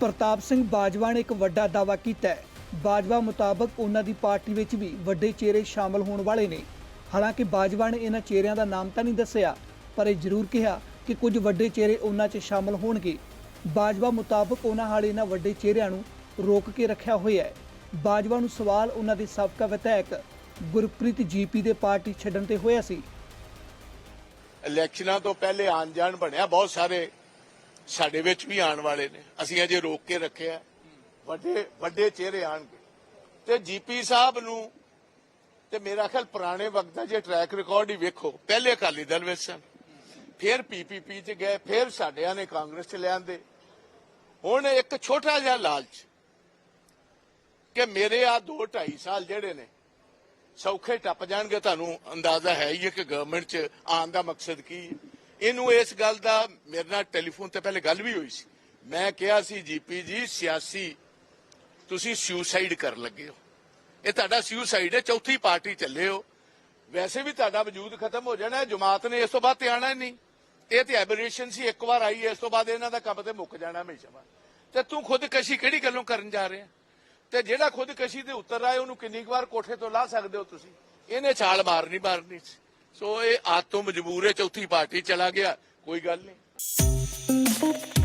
ਪ੍ਰਤਾਪ ਸਿੰਘ ਬਾਜਵਾ ਨੇ ਇੱਕ ਵੱਡਾ ਦਾਅਵਾ ਕੀਤਾ ਹੈ। ਬਾਜਵਾ ਮੁਤਾਬਕ ਉਹਨਾਂ ਦੀ ਪਾਰਟੀ ਵਿੱਚ ਵੀ ਵੱਡੇ ਚਿਹਰੇ ਸ਼ਾਮਲ ਹੋਣ ਵਾਲੇ ਨੇ। ਹਾਲਾਂਕਿ ਬਾਜਵਾ ਨੇ ਇਹਨਾਂ ਚਿਹਰਿਆਂ ਦਾ ਨਾਮ ਤਾਂ ਨਹੀਂ ਦੱਸਿਆ, ਪਰ ਇਹ ਜ਼ਰੂਰ ਕਿਹਾ ਕਿ ਕੁਝ ਵੱਡੇ ਚਿਹਰੇ ਉਹਨਾਂ 'ਚ ਸ਼ਾਮਲ ਹੋਣਗੇ। ਬਾਜਵਾ ਮੁਤਾਬਕ ਉਹਨਾਂ ਹਾਲੇ ਇਹਨਾਂ ਵੱਡੇ ਚਿਹਰਿਆਂ ਨੂੰ ਰੋਕ ਕੇ ਰੱਖਿਆ ਹੋਇਆ ਹੈ। ਬਾਜਵਾ ਨੂੰ ਸਵਾਲ ਉਹਨਾਂ ਦੇ ਸਾਬਕਾ ਵਿਧਾਇਕ ਗੁਰਪ੍ਰੀਤ ਜੀਪੀ ਦੇ ਪਾਰਟੀ ਛੱਡਣ ਤੇ ਹੋਇਆ ਸੀ। ਇਲੈਕਸ਼ਨਾਂ ਤੋਂ ਪਹਿਲੇ ਆਣ ਜਾਣ ਬਣਿਆ, ਬਹੁਤ ਸਾਰੇ ਸਾਡੇ ਵਿੱਚ ਵੀ ਆਉਣ ਵਾਲੇ ਨੇ। ਅਸੀਂ ਅਜੇ ਰੋਕ ਕੇ ਰੱਖਿਆ। ਵੱਡੇ ਵੱਡੇ ਚਿਹਰੇ ਆਣਗੇ ਤੇ ਜੀਪੀ ਸਾਹਿਬ ਨੂੰ ਤੇ ਮੇਰਾ ਖਿਆਲ ਪੁਰਾਣੇ ਵਕਤ ਦਾ ਜੇ ਟਰੈਕ ਰਿਕਾਰਡ ਹੀ ਵੇਖੋ, ਪਹਿਲੇ ਅਕਾਲੀ ਦਲ ਵਿੱਚ ਸਨ। ਫਿਰ ਪੀਪੀਪੀ ਚ ਗਏ, ਫਿਰ ਸਾਡਿਆਂ ਨੇ ਕਾਂਗਰਸ ਚ ਲਿਆਂਦੇ। ਹੁਣ ਇੱਕ ਛੋਟਾ ਜਿਹਾ ਲਾਲਚ ਕਿ ਮੇਰੇ ਆ 2 2.5 ਸਾਲ ਜਿਹੜੇ ਨੇ, ਸੌਖੇ ਟੱਪ ਜਾਣਗੇ। ਤੁਹਾਨੂੰ ਅੰਦਾਜ਼ਾ ਹੈ ਹੀ ਹੈ ਕਿ ਗਵਰਨਮੈਂਟ 'ਚ ਆਉਣ ਦਾ ਮਕਸਦ ਕੀ ਹੈ। ਇਹਨੂੰ ਇਸ ਗੱਲ ਦਾ ਮੇਰੇ ਨਾਲ ਟੈਲੀਫੋਨ ਤੇ ਪਹਿਲੇ ਗੱਲ ਵੀ ਹੋਈ ਸੀ। ਮੈਂ ਕਿਹਾ ਸੀ, ਜੀਪੀ ਜੀ, ਸਿਆਸੀ, ਤੁਸੀਂ ਸੁਸਾਈਡ ਕਰਨ ਲੱਗੇ ਹੋ। ਇਹ ਤੁਹਾਡਾ ਸੁਸਾਈਡ ਹੈ, ਚੌਥੀ ਪਾਰਟੀ ਚੱਲੇ ਹੋ। ਵੈਸੇ ਵੀ ਤੁਹਾਡਾ ਵਜੂਦ ਖਤਮ ਹੋ ਜਾਣਾ ਜਮਾਤ ਨੇ ਇਸ ਤੋਂ ਬਾਅਦ ਤੇ ਆਣਾ ਨਹੀਂ। ਇਹ ਤੇ ਐਬਰੇਸ਼ਨ ਸੀ, ਇੱਕ ਵਾਰ ਆਈ, ਇਸ ਤੋਂ ਬਾਅਦ ਇਹਨਾਂ ਦਾ ਕੰਮ ਤੇ ਮੁੱਕ ਜਾਣਾ ਹਮੇਸ਼ਾ ਤੇ ਤੂੰ ਖੁਦਕਸ਼ੀ ਕਿਹੜੀ ਗੱਲੋਂ ਕਰਨ ਜਾ ਰਿਹਾ? ਤੇ ਜਿਹੜਾ ਖੁਦਕਸ਼ੀ ਦੇ ਉੱਤਰ ਆਏ, ਉਹਨੂੰ ਕਿੰਨੀ ਕੁ ਵਾਰ ਕੋਠੇ ਤੋਂ ਲਾ ਸਕਦੇ ਹੋ ਤੁਸੀਂ? ਇਹਨੇ ਛਾਲ ਮਾਰਨੀ ਮਾਰਨੀ ਸੀ। ਸੋ ਇਹ ਆਤੋਂ ਮਜਬੂਰ ਹੈ ਚੌਥੀ ਪਾਰਟੀ ਚਲਾ ਗਿਆ ਕੋਈ ਗੱਲ ਨਹੀਂ।